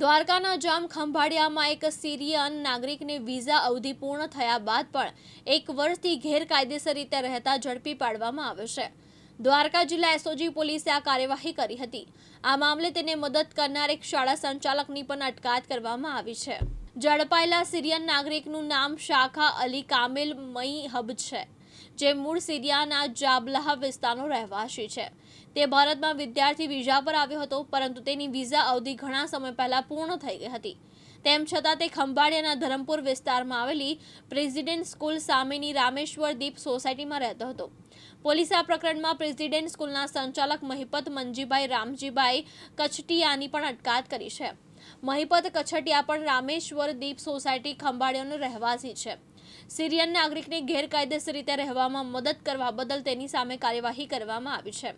દ્વારકાના જામ ખંભાળિયામાં એક સિરિયન નાગરિકને વિઝા અવધિ પૂર્ણ થયા બાદ પણ એક વર્ષથી ગેરકાયદેસર રીતે રહેતા ઝડપી પાડવામાં આવ્યો છે. દ્વારકા જિલ્લા એસઓજી પોલીસે આ કાર્યવાહી કરી હતી. આ મામલે તેને મદદ કરનાર એક શાળા સંચાલકની પણ અટકાયત કરવામાં આવી છે. ઝડપાયેલા સિરિયન નાગરિકનું નામ શાખા અલી કામિલ મઈ હબ છે. જે મૂળ સિરિયાના જાબલાહ વિસ્તારનો રહેવાસી છે. તે ભારતમાં વિદ્યાર્થી વિઝા પર આવ્યો હતો, પરંતુ તેની વિઝા અવધિ ઘણા સમય પહેલા પૂર્ણ થઈ ગઈ હતી. તેમ છતાં તે ખંભાળિયાના ધરમપુર વિસ્તારમાં આવેલી પ્રેસિડેન્ટ સ્કૂલ સામેની રામેશ્વર દીપ સોસાયટીમાં રહેતો હતો. પોલીસે આ પ્રકરણમાં પ્રેસિડેન્ટ સ્કૂલના સંચાલક મહિપત મંજીભાઈ રામજીભાઈ કચટિયાની પણ અટકાયત કરી છે. મહિપત કછટિયા પણ રામેશ્વર દીપ સોસાયટી ખંભાળિયાનો રહેવાસી છે. સિરિયન નાગરિકને ગેરકાયદેસર રીતે રહેવામાં મદદ કરવા બદલ તેની સામે કાર્યવાહી કરવામાં આવી છે.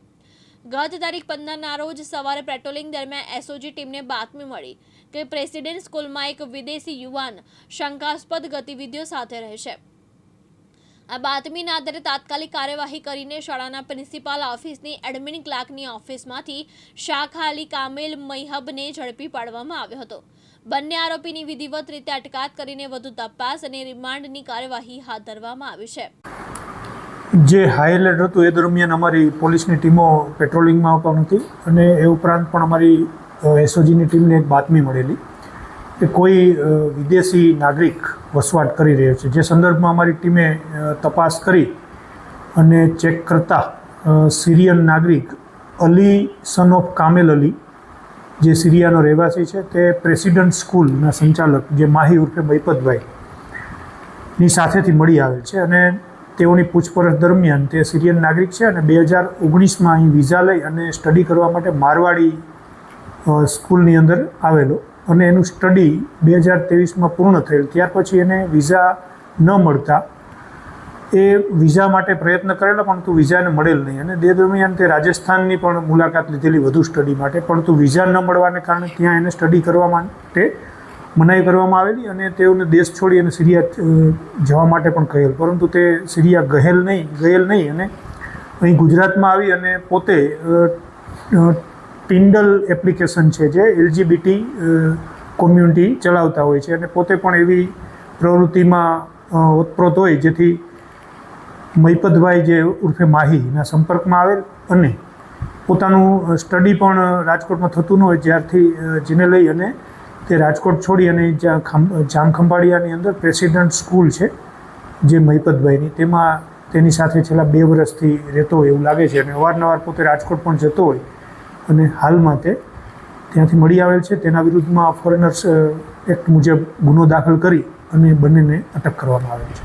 ગત તારીખ પંદરના રોજ સવારે પેટ્રોલિંગ દરમિયાન એસઓજી ટીમને બાતમી મળી કે પ્રેસિડેન્ટ સ્કૂલમાં એક વિદેશી યુવાન શંકાસ્પદ ગતિવિધિઓ સાથે રહે છે. આ બાતમીના આધારે તાત્કાલિક કાર્યવાહી કરીને શાળાના પ્રિન્સિપાલ ઓફિસની એડમિન ક્લાર્કની ઓફિસમાંથી શાખા અલી કામેલ મૈહબને ઝડપી પાડવામાં આવ્યો હતો. બંને આરોપીની વિધિવત રીતે અટકાત કરીને વધુ તપાસ અને રિમાન્ડની કાર્યવાહી હાથ ધરવામાં આવી છે. જે હાઈ એલર્ટ હતું એ દરમિયાન અમારી પોલીસની ટીમો પેટ્રોલિંગમાં પણ હતી અને એ ઉપરાંત પણ અમારી એસઓજીની ટીમને એક બાતમી મળેલી. કે કોઈ વિદેશી નાગરિક વસવાટ કરી રહ્યો છે. જે સંદર્ભમાં અમારી ટીમે તપાસ કરી અને ચેક કરતા સિરિયન નાગરિક Ali son of Kamel Ali, જે સિરિયાનો રહેવાસી છે, તે પ્રેસિડન્ટ સ્કૂલના સંચાલક, જે માહી ઉર્ફે મૈપતભાઈની સાથેથી મળી આવેલ છે અને તેઓની પૂછપરછ દરમિયાન તે સિરિયન નાગરિક છે અને બે હજાર ઓગણીસમાં અહીં વિઝા લઈ અને સ્ટડી કરવા માટે મારવાડી સ્કૂલની અંદર આવેલો. અને એનું સ્ટડી બે હજાર ત્રેવીસમાં પૂર્ણ થયેલ. ત્યાર પછી એને વિઝા ન મળતા. એ વિઝા માટે પ્રયત્ન કરેલા પરંતુ વિઝાને મળેલ નહીં. અને તે દરમિયાન તે રાજસ્થાનની પણ મુલાકાત લીધેલી વધુ સ્ટડી માટે. પરંતુ વિઝા ન મળવાને કારણે ત્યાં એને સ્ટડી કરવા માટે મનાઈ કરવામાં આવેલી અને તેઓને દેશ છોડી અને સિરિયા જવા માટે પણ કહેલ. પરંતુ તે સિરિયા ગહેલ નહીં, ગયેલ નહીં. અને અહીં ગુજરાતમાં આવી અને પોતે ટિન્ડલ એપ્લિકેશન છે જે એલજીબીટી કોમ્યુનિટી ચલાવતા હોય છે અને પોતે પણ એવી પ્રવૃત્તિમાં ઓતપ્રોત હોય જેથી મૈપતભાઈ જે ઉર્ફે માહીના સંપર્કમાં આવેલ અને પોતાનું સ્ટડી પણ રાજકોટમાં થતું ન હોય જ્યારથી જેને લઈ અને તે રાજકોટ છોડી અને જ્યાં ખંભ જામખંભાળિયાની અંદર પ્રેસિડન્ટ સ્કૂલ છે જે મહિપતભાઈની. તેમાં તેની સાથે છેલ્લા બે વર્ષથી રહેતો હોય એવું લાગે છે અને અવારનવાર પોતે રાજકોટ પણ જતો હોય. અને હાલમાં તે ત્યાંથી મળી આવેલ છે. તેના વિરુદ્ધમાં ફોરેનર્સ એક્ટ મુજબ ગુનો દાખલ કરી અને બંનેને અટક કરવામાં આવેલ છે.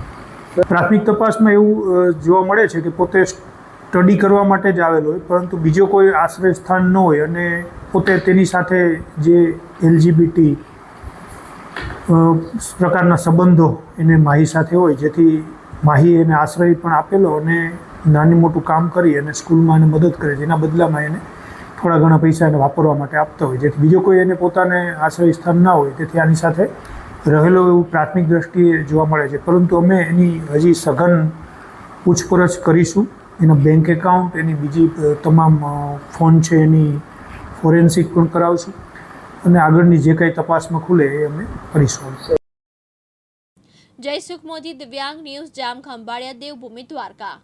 પ્રાથમિક તપાસમાં એવું જોવા મળે છે કે પોતે સ્ટડી કરવા માટે જ આવેલો હોય, પરંતુ બીજો કોઈ આશ્રય સ્થાન ન હોય અને પોતે તેની સાથે જે એલજીબીટી પ્રકારના સંબંધો એને માહી સાથે હોય, જેથી માહી એને આશ્રય પણ આપેલો અને નાની મોટું કામ કરી અને સ્કૂલમાં એને મદદ કરે, જેના બદલામાં એને થોડા ઘણા પૈસા એને વાપરવા માટે આપતા હોય. જેથી બીજો કોઈ એને પોતાને આશ્રય સ્થાન ના હોય, તેથી આની સાથે રહેલો એવું પ્રાથમિક દ્રષ્ટિએ જોવા મળે છે. પરંતુ અમે એની હજી સઘન પૂછપરછ કરીશું. એનો બેંક એકાઉન્ટ, એની બીજી તમામ ફોન છે એની ફોરેન્સિક પણ કરાવશું. અને આગળની જે કંઈ તપાસમાં ખુલે એ અમે કરીશું. જય સુખ મોદી, દિવ્યાંગ ન્યૂઝ જામ ખંભાળિયા દેવભૂમિ દ્વારકા.